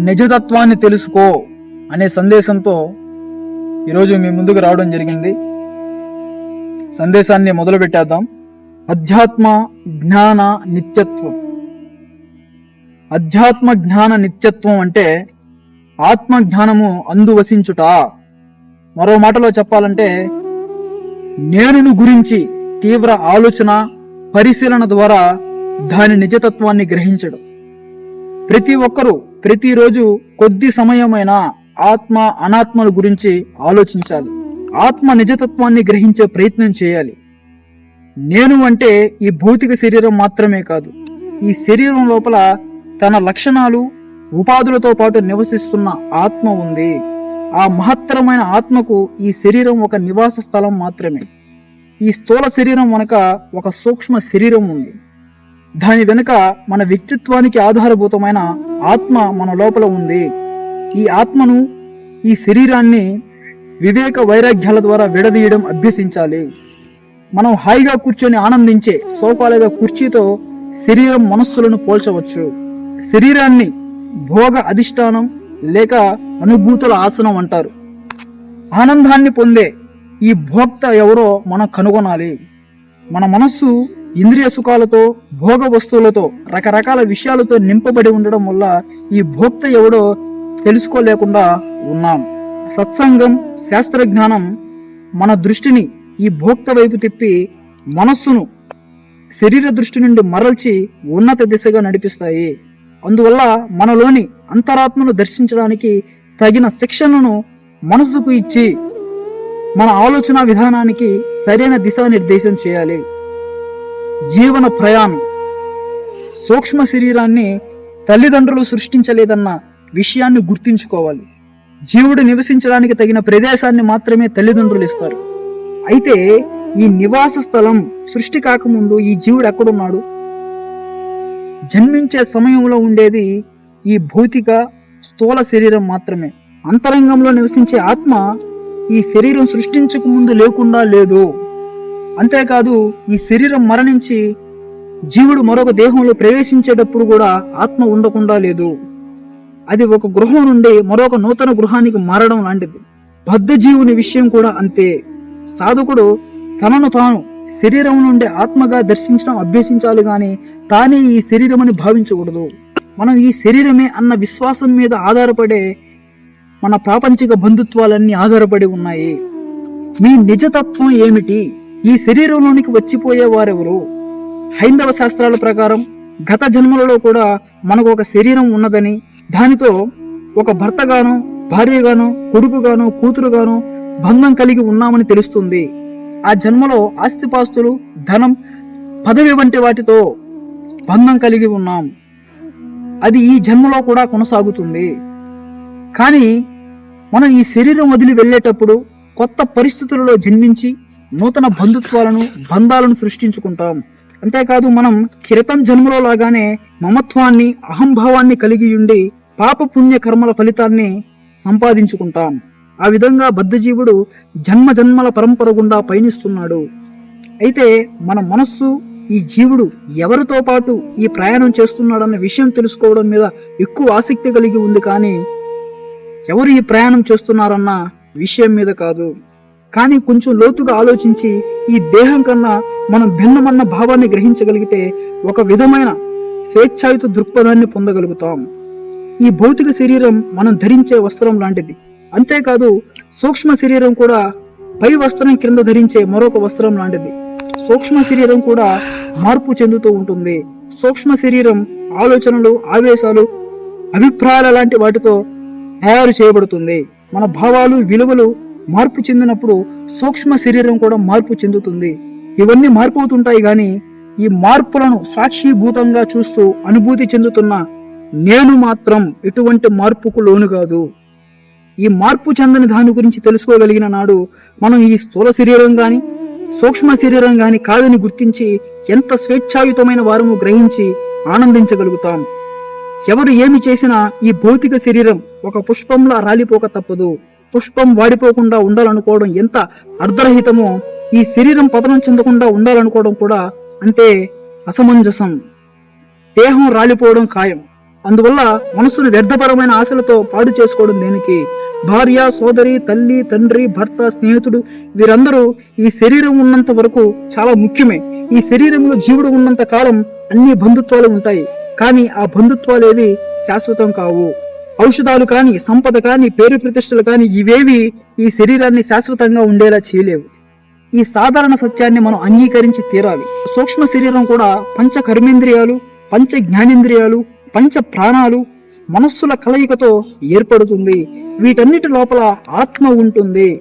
నిజతత్వాన్ని తెలుసుకో అనే సందేశంతో ఈరోజు మీ ముందుకు రావడం జరిగింది. సందేశాన్ని మొదలు పెట్టేద్దాం అధ్యాత్మ జ్ఞాన నిత్యత్వం. అధ్యాత్మ జ్ఞాన నిత్యత్వం అంటే ఆత్మ జ్ఞానము అందువసించుట మరో మాటలో చెప్పాలంటే నేనును గురించి తీవ్ర ఆలోచన పరిశీలన ద్వారా దాని నిజతత్వాన్ని గ్రహించడం. ప్రతి ఒక్కరూ ప్రతిరోజు కొద్ది సమయమైన ఆత్మ అనాత్మల గురించి ఆలోచించాలి. ఆత్మ నిజతత్వాన్ని గ్రహించే ప్రయత్నం చేయాలి. నేను అంటే ఈ భౌతిక శరీరం మాత్రమే కాదు ఈ శరీరం లోపల తన లక్షణాలు ఉపాధులతో పాటు నివసిస్తున్న ఆత్మ ఉంది. ఆ మహత్తరమైన ఆత్మకు ఈ శరీరం ఒక నివాస స్థలం మాత్రమే. ఈ స్థూల శరీరం వెనుక ఒక సూక్ష్మ శరీరం ఉంది. దాని వెనుక మన వ్యక్తిత్వానికి ఆధారభూతమైన ఆత్మ మన లోపల ఉంది. ఈ ఆత్మను ఈ శరీరాన్ని వివేక వైరాగ్యాల ద్వారా విడదీయడం అభ్యసించాలి. మనం హాయిగా కూర్చొని ఆనందించే సోఫా లేదా కుర్చీతో శరీరం మనస్సులను పోల్చవచ్చు. శరీరాన్ని భోగ అధిష్టానం లేక అనుభూతుల ఆసనం అంటారు. ఆనందాన్ని పొందే ఈ భోక్త ఎవరో మనం కనుగొనాలి. మన మనస్సు ఇంద్రియ సుఖాలతో భోగ వస్తువులతో రకరకాల విషయాలతో నింపబడి ఉండడం వల్ల ఈ భోక్త ఎవడో తెలుసుకోలేకుండా ఉన్నాం. సత్సంగం శాస్త్ర జ్ఞానం మన దృష్టిని ఈ భోక్త వైపు తిప్పి మనస్సును శరీర దృష్టి నుండి మరల్చి ఉన్నత దిశగా నడిపిస్తాయి. అందువల్ల మనలోని అంతరాత్మను దర్శించడానికి తగిన శిక్షణను మనసుకు ఇచ్చి మన ఆలోచన విధానానికి సరైన దిశానిర్దేశం చేయాలి. జీవన ప్రయాణం. సూక్ష్మ శరీరాన్ని తల్లిదండ్రులు సృష్టించలేదన్న విషయాన్ని గుర్తుంచుకోవాలి. జీవుడు నివసించడానికి తగిన ప్రదేశాన్ని మాత్రమే తల్లిదండ్రులు ఇస్తారు. అయితే ఈ నివాస స్థలం సృష్టి కాకముందు ఈ జీవుడు ఎక్కడున్నాడు? జన్మించే సమయంలో ఉండేది ఈ భౌతిక స్థూల శరీరం మాత్రమే. అంతరంగంలో నివసించే ఆత్మ ఈ శరీరం సృష్టించక ముందు లేకుండా లేదు. అంతేకాదు ఈ శరీరం మరణించి జీవుడు మరొక దేహంలో ప్రవేశించేటప్పుడు కూడా ఆత్మ ఉండకుండా లేదు. అది ఒక గృహం నుండి మరొక నూతన గృహానికి మారడం లాంటిది. బద్ధ జీవుని విషయం కూడా అంతే. సాధకుడు తనను తాను శరీరం నుండి ఆత్మగా దర్శించడం అభ్యసించాలి కానీ తానే ఈ శరీరం అని భావించకూడదు. మనం ఈ శరీరమే అన్న విశ్వాసం మీద ఆధారపడే మన ప్రాపంచిక బంధుత్వాలన్నీ ఆధారపడి ఉన్నాయి. మీ నిజతత్వం ఏమిటి? ఈ శరీరంలోనికి వచ్చిపోయే వారెవరు హైందవ శాస్త్రాల ప్రకారం గత జన్మలలో కూడా మనకు ఒక శరీరం ఉన్నదని దానితో ఒక భర్తగాను భార్యగాను కొడుకుగాను కూతురుగాను బంధం కలిగి ఉన్నామని తెలుస్తుంది. ఆ జన్మలో ఆస్తిపాస్తులు ధనం పదవి వంటి వాటితో బంధం కలిగి ఉన్నాం. అది ఈ జన్మలో కూడా కొనసాగుతుంది. కానీ మనం ఈ శరీరం వదిలి వెళ్ళేటప్పుడు కొత్త పరిస్థితులలో జన్మించి నూతన బంధుత్వాలను బంధాలను సృష్టించుకుంటాం. అంతేకాదు మనం కిరతం జన్మలో లాగానే మమత్వాన్ని అహంభావాన్ని కలిగి ఉండి పాప పుణ్య కర్మల ఫలితాన్ని సంపాదించుకుంటాం. ఆ విధంగా బద్ధజీవుడు జన్మ జన్మల పరంపర గుండా పయనిస్తున్నాడు. అయితే మన మనస్సు ఈ జీవుడు ఎవరితో పాటు ఈ ప్రయాణం చేస్తున్నాడన్న విషయం తెలుసుకోవడం మీద ఎక్కువ ఆసక్తి కలిగి ఉంది కానీ ఎవరు ఈ ప్రయాణం చేస్తున్నారన్న విషయం మీద కాదు. కానీ కొంచెం లోతుగా ఆలోచించి ఈ దేహం కన్నా మనం భిన్నమన్న భావాన్ని గ్రహించగలిగితే ఒక విధమైన స్వేచ్ఛాయుత దృక్పథాన్ని పొందగలుగుతాం. ఈ భౌతిక శరీరం మనం ధరించే వస్త్రం లాంటిది. అంతేకాదు సూక్ష్మ శరీరం కూడా పై వస్త్రం కింద ధరించే మరొక వస్త్రం లాంటిది. సూక్ష్మ శరీరం కూడా మార్పు చెందుతూ ఉంటుంది. సూక్ష్మ శరీరం ఆలోచనలు ఆవేశాలు అభిప్రాయాల లాంటి వాటితో తయారు చేయబడుతుంది. మన భావాలు విలువలు మార్పు చెందినప్పుడు సూక్ష్మ శరీరం కూడా మార్పు చెందుతుంది. ఇవన్నీ మార్పు అవుతుంటాయి కానీ ఈ మార్పులను సాక్షిభూతంగా చూస్తూ అనుభూతి చెందుతున్న నేను మాత్రం ఎటువంటి మార్పుకు లోను కాదు. ఈ మార్పు చెందని దాని గురించి తెలుసుకోగలిగిన నాడు మనం ఈ స్థూల శరీరం కానీ సూక్ష్మ శరీరం కానీ కాదని గుర్తించి ఎంత స్వేచ్ఛాయుతమైన వారము గ్రహించి ఆనందించగలుగుతాం. ఎవరు ఏమి చేసినా ఈ భౌతిక శరీరం ఒక పుష్పంలా రాలిపోక తప్పదు. పుష్పం వాడిపోకుండా ఉండాలనుకోవడం ఎంత అర్ధరహితమో ఈ శరీరం పతనం చెందకుండా ఉండాలనుకోవడం కూడా అంతే అసమంజసం. దేహం రాలిపోవడం ఖాయం. అందువల్ల మనసును వ్యర్థపరమైన ఆశలతో పాడు చేసుకోవడం దేనికి? భార్య సోదరి తల్లి తండ్రి భర్త స్నేహితుడు వీరందరూ ఈ శరీరం ఉన్నంత వరకు చాలా ముఖ్యమే. ఈ శరీరంలో జీవుడు ఉన్నంత కాలం అన్ని బంధుత్వాలు ఉంటాయి. కానీ ఆ బంధుత్వాలు ఏవి శాశ్వతం కావు. ఔషధాలు కానీ సంపద కానీ పేరు ప్రతిష్టలు కానీ ఇవేవి ఈ శరీరాన్ని శాశ్వతంగా ఉండేలా చేయలేవు. ఈ సాధారణ సత్యాన్ని మనం అంగీకరించి తీరాలి. సూక్ష్మ శరీరం కూడా పంచ కర్మేంద్రియాలు పంచ జ్ఞానేంద్రియాలు పంచ ప్రాణాలు మనస్సుల కలయికతో ఏర్పడుతుంది. వీటన్నిటి లోపల ఆత్మ ఉంటుంది.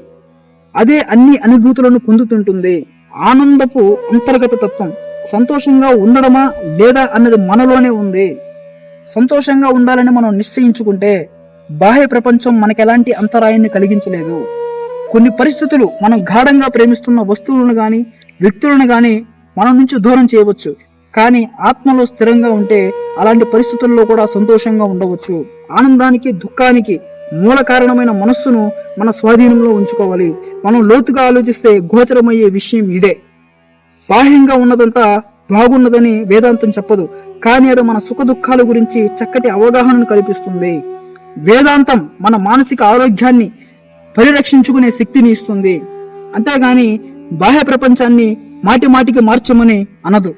అదే అన్ని అనుభూతులను పొందుతుంటుంది. ఆనందపు అంతర్గత తత్వం. సంతోషంగా ఉండడమా లేదా అన్నది మనలోనే ఉంది. సంతోషంగా ఉండాలని మనం నిశ్చయించుకుంటే బాహ్య ప్రపంచం మనకెలాంటి అంతరాయాన్ని కలిగించలేదు. కొన్ని పరిస్థితులు మనం గాఢంగా ప్రేమిస్తున్న వస్తువులను కానీ వ్యక్తులను కానీ మన నుంచి దూరం చేయవచ్చు. కానీ ఆత్మలో స్థిరంగా ఉంటే అలాంటి పరిస్థితుల్లో కూడా సంతోషంగా ఉండవచ్చు. ఆనందానికి దుఃఖానికి మూల కారణమైన మనస్సును మన స్వాధీనంలో ఉంచుకోవాలి. మనం లోతుగా ఆలోచిస్తే గోచరమయ్యే విషయం ఇదే. బాహ్యంగా ఉన్నదంతా బాగున్నదని వేదాంతం చెప్పదు. కానీ అది మన సుఖ దుఃఖాల గురించి చక్కటి అవగాహనను కల్పిస్తుంది. వేదాంతం మన మానసిక ఆరోగ్యాన్ని పరిరక్షించుకునే శక్తిని ఇస్తుంది. అంతేగాని బాహ్య ప్రపంచాన్ని మాటి మాటికి మార్చమని అనదు.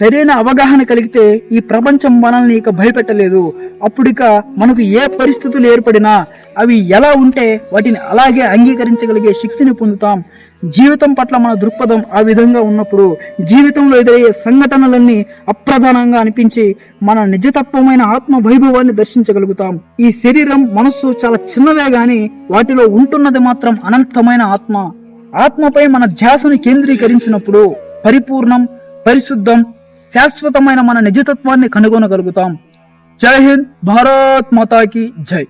సరైన అవగాహన కలిగితే ఈ ప్రపంచం మనల్ని ఇక భయపెట్టలేదు. అప్పుడిక మనకు ఏ పరిస్థితులు ఏర్పడినా అవి ఎలా ఉంటే వాటిని అలాగే అంగీకరించగలిగే శక్తిని పొందుతాం. జీవితం పట్ల మన దృక్పథం ఆ విధంగా ఉన్నప్పుడు జీవితంలో ఎదురయ్యే సంఘటనలన్నీ అప్రధానంగా అనిపించి మన నిజతత్వమైన ఆత్మ వైభవాన్ని దర్శించగలుగుతాం. ఈ శరీరం మనస్సు చాలా చిన్నవే గాని వాటిలో ఉంటున్నది మాత్రం అనంతమైన ఆత్మ. ఆత్మపై మన ధ్యాసను కేంద్రీకరించినప్పుడు పరిపూర్ణం పరిశుద్ధం శాశ్వతమైన మన నిజతత్వాన్ని కనుగొనగలుగుతాం. జై హింద్ భారత్ మాతాకి జై.